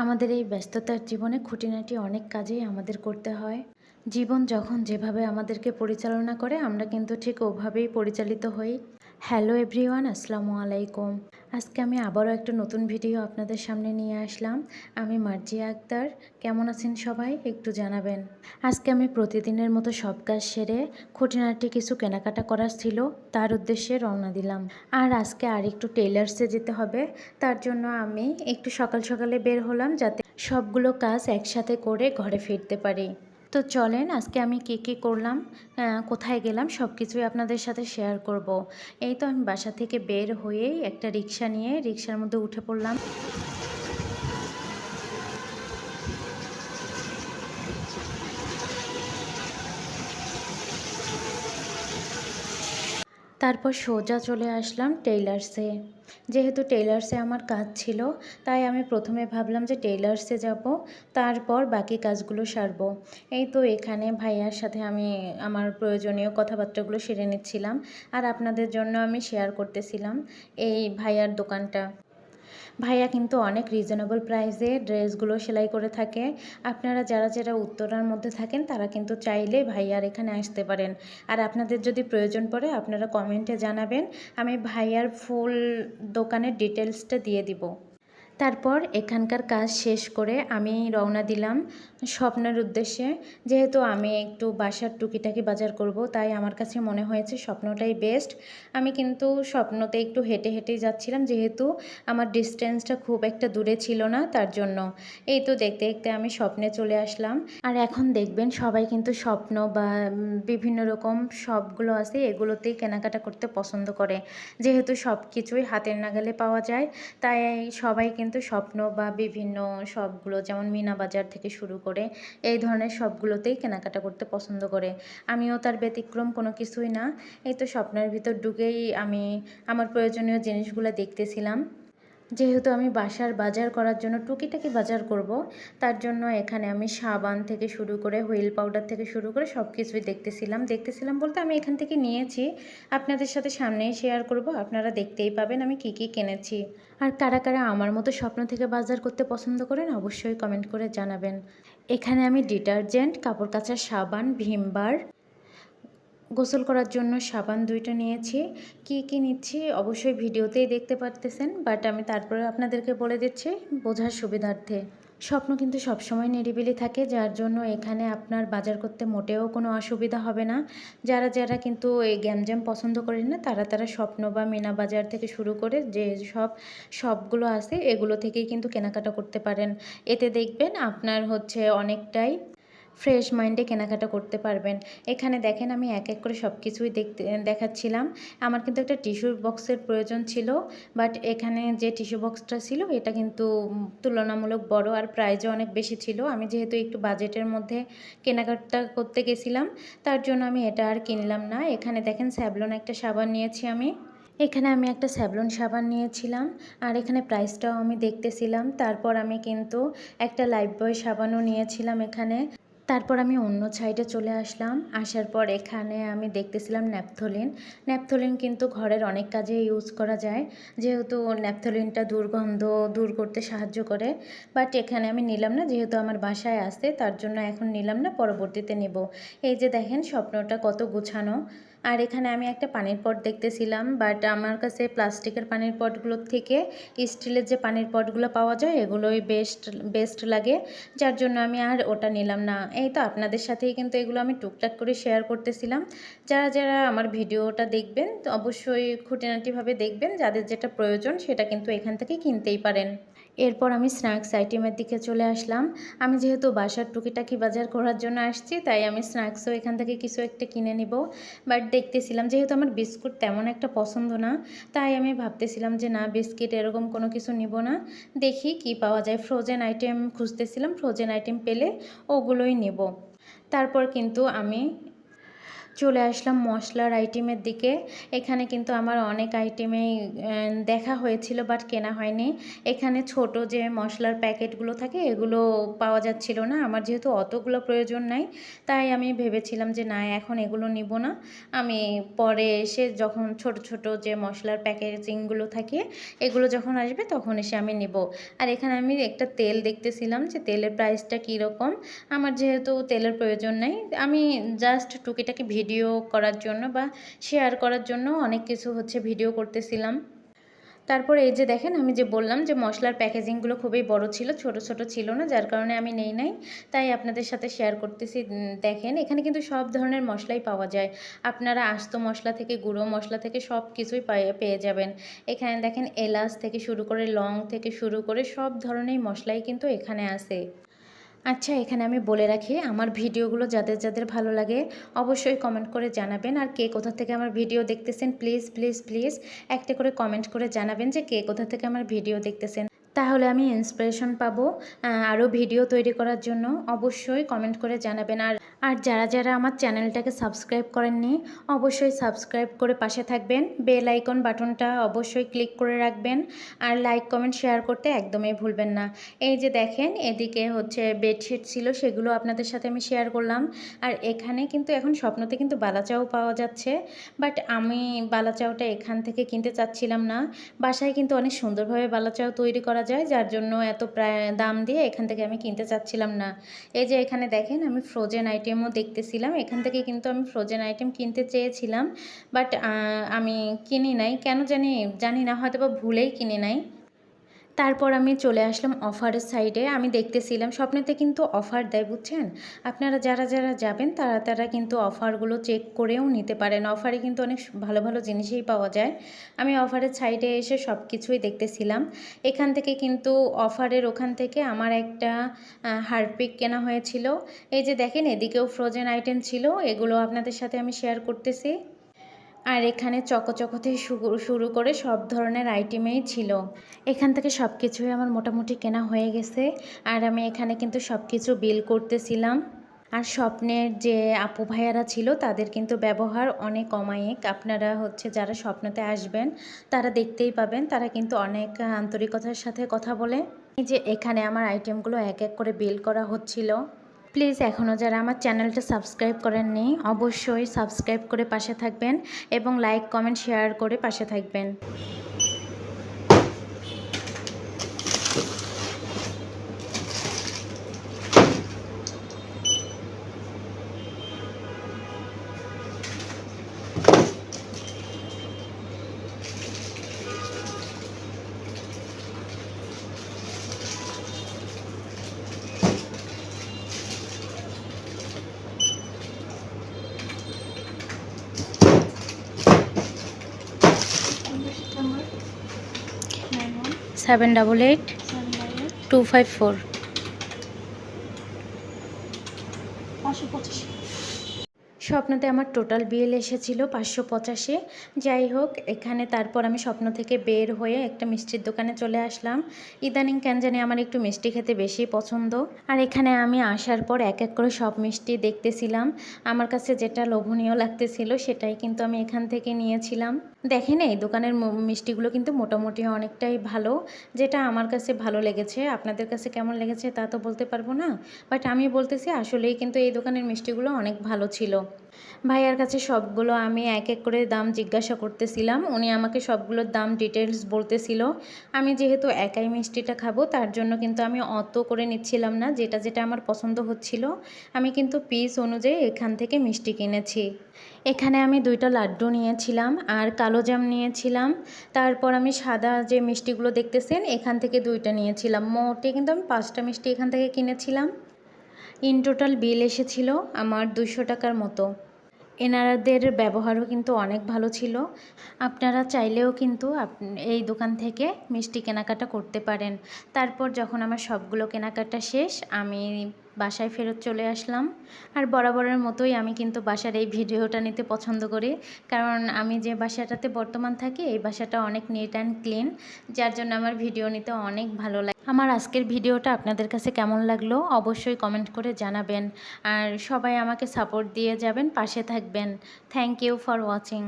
আমাদের এই ব্যস্ততার জীবনে খুঁটিনাটি অনেক কাজেই আমাদের করতে হয়। জীবন যখন যেভাবে আমাদেরকে পরিচালনা করে, আমরা কিন্তু ঠিক ওভাবেই পরিচালিত হই। হ্যালো এভরিওয়ান, আসসালামু আলাইকুম। আজকে আমি আবারও একটা নতুন ভিডিও আপনাদের সামনে নিয়ে আসলাম। আমি মার্জিয়া আক্তার, কেমন আছেন সবাই? একটু জানাবেন। আজকে আমি প্রতিদিনের মতো সব কাজ সেরে খুঁটিনাটি কিছু কেনাকাটা করার ছিল, তার উদ্দেশ্যে রওনা দিলাম। আর আজকে আর একটু টেইলার্সে যেতে হবে, তার জন্য আমি একটু সকাল সকালে বের হলাম যাতে সবগুলো কাজ একসাথে করে ঘরে ফিরতে পারি। তো চলেন, আজকে আমি কে কে করলাম কোথায় গেলাম সব কিছুই আপনাদের সাথে শেয়ার করব। এই তো আমি বাসা থেকে বের হয়েই একটা রিক্সা নিয়ে রিক্সার মধ্যে উঠে পড়লাম তারপর সোজা চলে আসলাম টেইলার্সে। যেহেতু টেইলার্সে আমার কাজ ছিল, তাই আমি প্রথমে ভাবলাম যে টেইলার্সে যাব, তারপর বাকি কাজগুলো সারবো। এই তো এখানে ভাইয়ার সাথে আমি আমার প্রয়োজনীয় কথাবার্তাগুলো সেরে নিচ্ছিলাম, আর আপনাদের জন্য আমি শেয়ার করতেছিলাম এই ভাইয়ার দোকানটা। ভাইয়া কিন্তু অনেক রিজনেবল প্রাইসে ড্রেসগুলো সেলাই করে থাকে। আপনারা যারা যারা উত্তরার মধ্যে থাকেন, তারা কিন্তু চাইলে ভাইয়ার এখানে আসতে পারেন। আর আপনাদের যদি প্রয়োজন পড়ে, আপনারা কমেন্টে জানাবেন। আমি ভাইয়ার ফুল দোকানের ডিটেলসটা দিয়ে দিব। তারপর এখানকার কাজ শেষ করে আমি রওনা দিলাম স্বপ্নের উদ্দেশ্যে। যেহেতু আমি একটু বাসার টুকিটাকি বাজার করব, তাই আমার কাছে মনে হয়েছে স্বপ্নটাই বেস্ট আমি কিন্তু স্বপ্নতে একটু হেঁটে হেঁটেই যাচ্ছিলাম, যেহেতু আমার ডিস্টেন্সটা খুব একটা দূরে ছিল না তার জন্য। এই তো দেখতে দেখতে আমি স্বপ্নে চলে আসলাম। আর এখন দেখবেন সবাই কিন্তু স্বপ্ন বা বিভিন্ন রকম সবগুলো আছে এগুলোতেই কেনাকাটা করতে পছন্দ করে। যেহেতু সব কিছুই হাতের নাগালে পাওয়া যায়, তাই সবাই কিন্তু স্বপ্ন বা বিভিন্ন সবগুলো যেমন মিনা বাজার থেকে শুরু করে এই ধরনের সবগুলোতেই কেনাকাটা করতে পছন্দ করে। আমিও তার ব্যতিক্রম কোনো কিছুই না। এই তো স্বপ্নের ভিতর ঢুকেই আমি আমার প্রয়োজনীয় জিনিসগুলো দেখতেছিলাম। যেহেতু আমি বাসার বাজার করার জন্য টুকিটাকি বাজার করব, তার জন্য এখানে আমি সাবান থেকে শুরু করে হুইল পাউডার থেকে শুরু করে সব কিছুই দেখতেছিলাম। দেখতেছিলাম বলতে আমি এখান থেকে নিয়েছি। আপনাদের সাথে সামনেই শেয়ার করব। আপনারা দেখতেই পাবেন আমি কি কি কিনেছি। আর কারা কারা আমার মতো স্বপ্ন থেকে বাজার করতে পছন্দ করেন অবশ্যই কমেন্ট করে জানাবেন। এখানে আমি ডিটারজেন্ট, কাপড় কাচার সাবান ভিমবার গোসল করার জন্য সাবান দুইটা নিয়েছি। কি কি নিচ্ছি অবশ্যই ভিডিওতেই দেখতে পারতেছেন বাট আমি তারপরে আপনাদেরকে বলে দিচ্ছি, বোঝার সুবিধার্থে। স্বপ্ন কিন্তু সবসময় নিরিবিলি থাকে, যার জন্য এখানে আপনার বাজার করতে মোটেও কোনো অসুবিধা হবে না। যারা যারা কিন্তু এই গ্যামজ্যাম পছন্দ করেন না, তারা তারা স্বপ্ন বা মিনা বাজার থেকে শুরু করে যে সব সবগুলো আছে, এগুলো থেকেই কিন্তু কেনাকাটা করতে পারেন। এতে দেখবেন আপনার হচ্ছে অনেকটাই ফ্রেশ মাইন্ডে কেনাকাটা করতে পারবেন। এখানে দেখেন আমি এক এক করে সব কিছুই দেখতে, দেখাচ্ছিলাম। আমার কিন্তু একটা টিস্যু বক্সের প্রয়োজন ছিল, বাট এখানে যে টিস্যু বক্সটা ছিল, এটা কিন্তু তুলনামূলক বড় আর প্রাইজও অনেক বেশি ছিল। আমি যেহেতু একটু বাজেটের মধ্যে কেনাকাটা করতে গেছিলাম, তার জন্য আমি এটা আর কিনলাম না। এখানে দেখেন স্যাবলন একটা সাবান নিয়েছি আমি। এখানে আমি একটা স্যাভলন সাবান নিয়েছিলাম, আর এখানে প্রাইসটাও আমি দেখতেছিলাম। তারপর আমি কিন্তু একটা লাইফ বয় সাবানও নিয়েছিলাম এখানে। তারপর আমি অন্য সাইডে চলে আসলাম। আসার পর এখানে আমি দেখতেছিলাম ন্যাপথলিন। ন্যাপথলিন কিন্তু ঘরের অনেক কাজে ইউজ করা যায়। যেহেতু ন্যাপথলিনটা দুর্গন্ধ দূর করতে সাহায্য করে। বাট এখানে আমি নিলাম না, যেহেতু আমার বাসায় আসে তার জন্য এখন নিলাম না, পরবর্তীতে নেব। এই যে দেখেন, স্বপ্নটা কত গুছানো। আর এখানে আমি একটা পানির পট দেখতেছিলাম বাট আমার কাছে প্লাস্টিকের পানির পটগুলোর থেকে স্টিলের যে পানির পটগুলো পাওয়া যায়, এগুলোই বেস্ট বেস্ট লাগে। যার জন্য আমি আর ওটা নিলাম না। এই তো আপনাদের সাথেই কিন্তু এগুলো আমি টুকটাক করে শেয়ার করতেছিলাম। যারা যারা আমার ভিডিওটা দেখবেন, তো অবশ্যই খুঁটিনাটিভাবে দেখবেন। যাদের যেটা প্রয়োজন, সেটা কিন্তু এখান থেকে কিনতেই পারেন। এরপর আমি স্ন্যাক্স আইটেমের দিকে চলে আসলাম। আমি যেহেতু বাসার টুকিটাকি বাজার করার জন্য আসছি, তাই আমি স্ন্যাক্সও এখান থেকে কিছু একটা কিনে নিব। বাট দেখতেছিলাম যেহেতু আমার বিস্কুট তেমন একটা পছন্দ না, তাই আমি ভাবতেছিলাম যে না, বিস্কিট এরকম কোনো কিছু নিব না। দেখি কি পাওয়া যায়। ফ্রোজেন আইটেম খুঁজতেছিলাম, ফ্রোজেন আইটেম পেলে ওগুলোই নেব। তারপর কিন্তু আমি চলে আসলাম মশলার আইটেমের দিকে। এখানে কিন্তু আমার অনেক আইটেমেই দেখা হয়েছিল বাট কেনা হয়নি। এখানে ছোট যে মশলার প্যাকেটগুলো থাকে, এগুলো পাওয়া যাচ্ছিল না। আমার যেহেতু অতগুলো প্রয়োজন নাই, তাই আমি ভেবেছিলাম যে না, এখন এগুলো নিব না। আমি পরে এসে যখন ছোট ছোট যে মশলার প্যাকেজিংগুলো থাকে, এগুলো যখন আসবে তখন এসে আমি নেব। আর এখানে আমি একটা তেল দেখতেছিলাম যে তেলের প্রাইসটা কীরকম। আমার যেহেতু তেলের প্রয়োজন নাই, আমি জাস্ট টুকিটাকি ভিডিও করার জন্য বা শেয়ার করার জন্য অনেক কিছু হচ্ছে ভিডিও করতেছিলাম। তারপর এই যে দেখেন, আমি যে বললাম যে মশলার প্যাকেজিংগুলো খুবই বড় ছিল, ছোট ছোট ছিল না, যার কারণে আমি নেই নাই, তাই আপনাদের সাথে শেয়ার করতেছি। দেখেন, এখানে কিন্তু সব ধরনের মশলাই পাওয়া যায়। আপনারা আস্ত মশলা থেকে, গুঁড়ো মশলা থেকে সব কিছুই পায়ে- পেয়ে যাবেন। এখানে দেখেন, এলাচ থেকে শুরু করে, লং থেকে শুরু করে সব ধরনের মশলাই কিন্তু এখানে আছে। আচ্ছা এখানে আমি বলে রাখি, আমার ভিডিওগুলো যাদের যাদের ভালো লাগে অবশ্যই কমেন্ট করে জানাবেন। আর কে কোথা থেকে আমার ভিডিও দেখতেছেন প্লিজ প্লিজ প্লিজ একটা করে কমেন্ট করে জানাবেন যে কে কোথা থেকে আমার ভিডিও দেখতেছেন। তাহলে আমি ইন্সপিরেশন পাবো আরও ভিডিও তৈরি করার জন্য। অবশ্যই কমেন্ট করে জানাবেন। আর আর যারা যারা আমার চ্যানেলটাকে সাবস্ক্রাইব করেননি, অবশ্যই সাবস্ক্রাইব করে পাশে থাকবেন। বেল আইকন বাটনটা অবশ্যই ক্লিক করে রাখবেন। আর লাইক কমেন্ট শেয়ার করতে একদমই ভুলবেন না। এই যে দেখেন, এদিকে হচ্ছে বেডশিট ছিল, সেগুলো আপনাদের সাথে আমি শেয়ার করলাম। আর এখানে কিন্তু এখন স্বপ্নতে কিন্তু বালাচাও পাওয়া যাচ্ছে। বাট আমি বালাচাওটা এখান থেকে কিনতে চাচ্ছিলাম না। বাসায় কিন্তু অনেক সুন্দরভাবে বালাচাও তৈরি করা যায়, যার জন্য এত প্রায় দাম দিয়ে এখান থেকে আমি কিনতে চাচ্ছিলাম না। এই যে এখানে দেখেন, আমি ফ্রোজেন আইটেমও দেখতেছিলাম। এখান থেকে কিন্তু আমি ফ্রোজেন আইটেম কিনতে চেয়েছিলাম বাট আমি কিনি নাই। কেন জানি জানি না হয়তো বা ভুলেই কিনি নাই। তারপর আমি চলে আসলাম অফারের সাইডে আমি দেখতেছিলাম, স্বপ্নেতে কিন্তু অফার দেয়, বুঝছেন? আপনারা যারা যারা যাবেন, তারা তারা কিন্তু অফারগুলো চেক করেও নিতে পারেন। অফারে কিন্তু অনেক ভালো ভালো জিনিসই পাওয়া যায়। আমি অফারের সাইডে এসে সব কিছুই দেখতেছিলাম। এখান থেকে কিন্তু অফারের ওখান থেকে আমার একটা হারপিক কেনা হয়েছিল। এই যে দেখেন, এদিকেও ফ্রোজেন আইটেম ছিল। এগুলো আপনাদের সাথে আমি শেয়ার করতেছি। আর এখানে চকোচকো থেকে শুরু করে সব ধরনের আইটেমেই ছিল। এখান থেকে সব কিছুই আমার মোটামুটি কেনা হয়ে গেছে। আর আমি এখানে কিন্তু সব কিছু বিল করতেছিলাম। আর স্বপ্নের যে আপু ভাইয়ারা ছিল, তাদের কিন্তু ব্যবহার অনেক অমায়িক। আপনারা হচ্ছে যারা স্বপ্নতে আসবেন, তারা দেখতেই পাবেন, তারা কিন্তু অনেক আন্তরিকতার সাথে কথা বলে। যে এখানে আমার আইটেমগুলো এক এক করে বিল করা হচ্ছিল। প্লিজ এখনও যারা আমার চ্যানেলটা সাবস্ক্রাইব করেননি, অবশ্যই সাবস্ক্রাইব করে পাশে থাকবেন এবং লাইক, কমেন্ট, শেয়ার করে পাশে থাকবেন। Seven double eight two five four স্বপ্নতে আমার টোটাল বিল এসেছিল পাঁচশো পঁচাশি। যাই হোক, এখানে তারপর আমি স্বপ্ন থেকে বের হয়ে একটা মিষ্টির দোকানে চলে আসলাম। ইদানিং কেন জানি আমার একটু মিষ্টি খেতে বেশি পছন্দ। আর এখানে আমি আসার পর এক এক করে সব মিষ্টি দেখতেছিলাম। আমার কাছে যেটা লোভনীয় লাগতেছিল সেটাই কিন্তু আমি এখান থেকে নিয়েছিলাম। দেখেন এই দোকানের মিষ্টিগুলো কিন্তু মোটামুটি অনেকটাই ভালো। যেটা আমার কাছে ভালো লেগেছে, আপনাদের কাছে কেমন লেগেছে তা তো বলতে পারব না। বাট আমি বলতেছি আসলেই কিন্তু এই দোকানের মিষ্টিগুলো অনেক ভালো ছিল। ভাইয়ার কাছে সবগুলো আমি এক এক করে দাম জিজ্ঞাসা করতেছিলাম। উনি আমাকে সবগুলোর দাম ডিটেলস বলতেছিল। আমি যেহেতু একাই মিষ্টিটা খাব, তার জন্য কিন্তু আমি অত করে নিচ্ছিলাম না, যেটা যেটা আমার পছন্দ হচ্ছিল। আমি কিন্তু পিস অনুযায়ী এখান থেকে মিষ্টি কিনেছি। এখানে আমি দুইটা লাড্ডু নিয়েছিলাম আর কালো জাম নিয়েছিলাম। তারপর আমি সাদা যে মিষ্টিগুলো দেখতেছেন, এখান থেকে দুইটা নিয়েছিলাম। মোটে কিন্তু আমি পাঁচটা মিষ্টি এখান থেকে কিনেছিলাম। ইন টোটাল বিল এসেছিল আমার দুশো টাকার মতো। এনারাদের ব্যবহারও কিন্তু অনেক ভালো ছিল। আপনারা চাইলেও কিন্তু এই দোকান থেকে মিষ্টি কেনাকাটা করতে পারেন। তারপর যখন আমার সবগুলো কেনাকাটা শেষ, আমি বাসায় ফেরত চলে আসলাম। আর বরাবরের মতোই আমি কিন্তু বাসার এই ভিডিওটা নিতে পছন্দ করি। কারণ আমি যে বাসাটাতে বর্তমান থাকি, এই বাসাটা অনেক নিট অ্যান্ড ক্লিন যার জন্য আমার ভিডিও নিতে অনেক ভালো লাগে। আমার আজকের ভিডিওটা আপনাদের কাছে কেমন লাগল অবশ্যই কমেন্ট করে জানাবেন। আর সবাই আমাকে সাপোর্ট দিয়ে যাবেন, পাশে থাকবেন। Thank you for watching